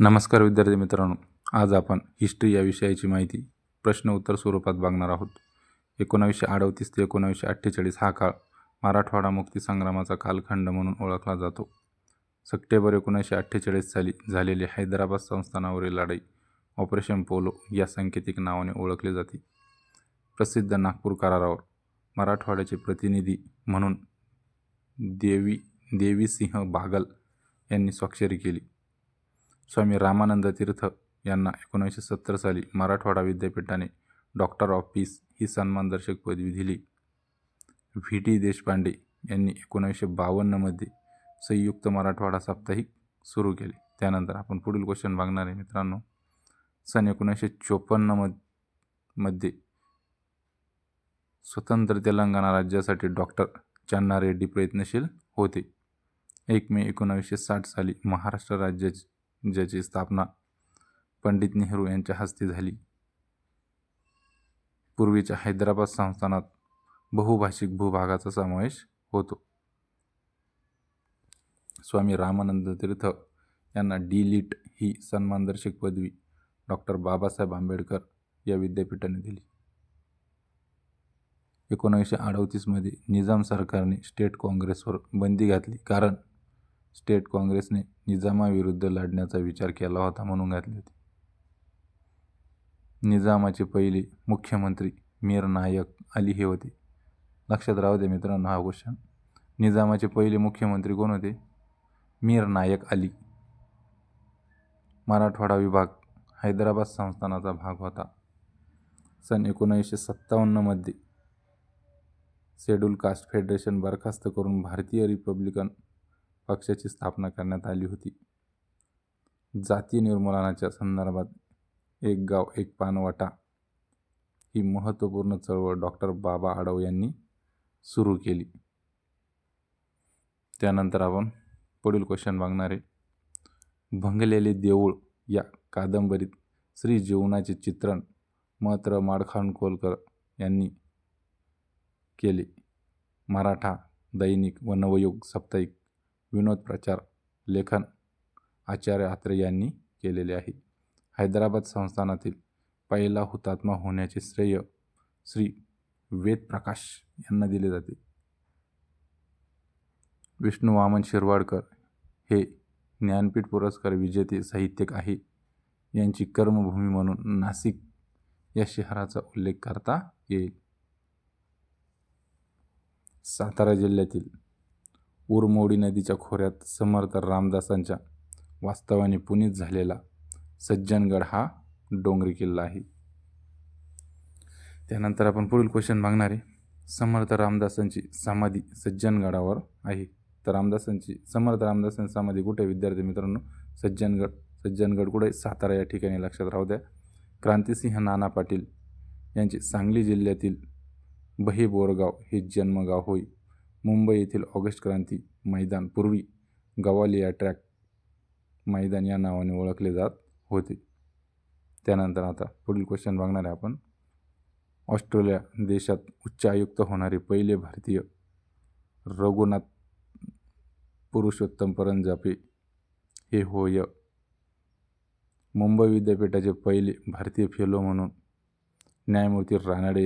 नमस्कार विद्यार्थी मित्रांनो आज आपण हिस्ट्री या विषयाची माहिती प्रश्न उत्तर स्वरूपात बघणार आहोत. एकोणावीसशे अडतीस ते एकोणावीसशे अठ्ठेचाळीस हा काळ मराठवाडा मुक्तीसंग्रामाचा कालखंड म्हणून ओळखला जातो. सप्टेंबर एकोणीसशे अठ्ठेचाळीस साली झालेली हैदराबाद संस्थानावरील लढाई ऑपरेशन पोलो या सांकेतिक नावाने ओळखली जाते. प्रसिद्ध नागपूर करारावर मराठवाड्याचे प्रतिनिधी म्हणून देवी देवीसिंह बागल यांनी स्वाक्षरी केली. स्वामी रामानंद तीर्थ यांना एकोणीसशे सत्तर साली मराठवाडा विद्यापीठाने डॉक्टर ऑफ पीस ही सन्मानदर्शक पदवी दिली. व्ही. टी. देशपांडे यांनी एकोणीसशे बावन्नमध्ये संयुक्त मराठवाडा साप्ताहिक सुरू केले. त्यानंतर आपण पुढील क्वेश्चन बघणार आहे मित्रांनो. सन एकोणीसशे चोपन्नमध्ये स्वतंत्र तेलंगणा राज्यासाठी डॉक्टर चन्ना रेड्डी प्रयत्नशील होते. एक मे एकोणावीसशे साठ साली महाराष्ट्र राज्याची ज्याची स्थापना पंडित नेहरू यांच्या हस्ते झाली. पूर्वीच्या हैदराबाद संस्थानात बहुभाषिक भूभागाचा समावेश होतो. स्वामी रामानंद तीर्थ यांना डी लिट ही सन्मानदर्शक पदवी डॉक्टर बाबासाहेब आंबेडकर या विद्यापीठाने दिली. एकोणीसशे अडतीसमध्ये निजाम सरकारने स्टेट काँग्रेसवर बंदी घातली. कारण स्टेट काँग्रेसने निजामाविरुद्ध लढण्याचा विचार केला होता म्हणून घातली होती. निजामाचे पहिले मुख्यमंत्री मीर नायक अली हे होते. लक्षात राहू दे मित्रांनो हा क्वेश्चन निजामाचे पहिले मुख्यमंत्री कोण होते? मीर नायक अली. मराठवाडा विभाग हैदराबाद संस्थानाचा भाग होता. सन एकोणीसशे सत्तावन्नमध्ये शेड्यूल कास्ट फेडरेशन बरखास्त करून भारतीय रिपब्लिकन पक्षाची स्थापना करण्यात आली होती. जाती निर्मूलनाच्या संदर्भात एक गाव एक पानवाटा ही महत्त्वपूर्ण चळवळ डॉक्टर बाबा आडव यांनी सुरू केली. त्यानंतर आपण पुढील क्वेश्चन मागणारे भंगलेले देऊळ या कादंबरीत श्री जीवनाचे चित्रण मात्र माडखांडकोलकर यांनी केले. मराठा दैनिक व नवयुग साप्ताहिक विनोद प्रचार लेखन आचार्य आत्रे यांनी केलेले आहे. हैदराबाद संस्थानातील पहिला हुतात्मा होण्याचे श्रेय श्री वेदप्रकाश यांना दिले जाते. विष्णू वामन शिरवाडकर हे ज्ञानपीठ पुरस्कार विजेते साहित्यिक आहे. यांची कर्मभूमी म्हणून नाशिक या शहराचा उल्लेख करता येईल. सातारा जिल्ह्यातील उरमोडी नदीच्या खोऱ्यात समर्थ रामदासांच्या वास्तवाने पुनीत झालेला सज्जनगड हा डोंगरी किल्ला आहे. त्यानंतर आपण पुढील क्वेश्चन मागणार आहे. समर्थ रामदासांची समाधी सज्जनगडावर आहे. तर रामदासांची समर्थ रामदासांची समाधी कुठे विद्यार्थी मित्रांनो सज्जनगड सज्जनगड कुठे सातारा या ठिकाणी लक्षात राहू द्या. क्रांतिसिंह नाना पाटील यांचे सांगली जिल्ह्यातील बही बोरगाव हे जन्मगाव होय. मुंबई येथील ऑगस्ट क्रांती मैदान पूर्वी गवालिया ट्रॅक मैदान या नावाने ओळखले जात होते. त्यानंतर आता पुढील क्वेश्चन बघणार आहे आपण. ऑस्ट्रेलिया देशात उच्च आयुक्त होणारे पहिले भारतीय रघुनाथ पुरुषोत्तम परंजापे हे होय. मुंबई विद्यापीठाचे पहिले भारतीय फेलो म्हणून न्यायमूर्ती रानडे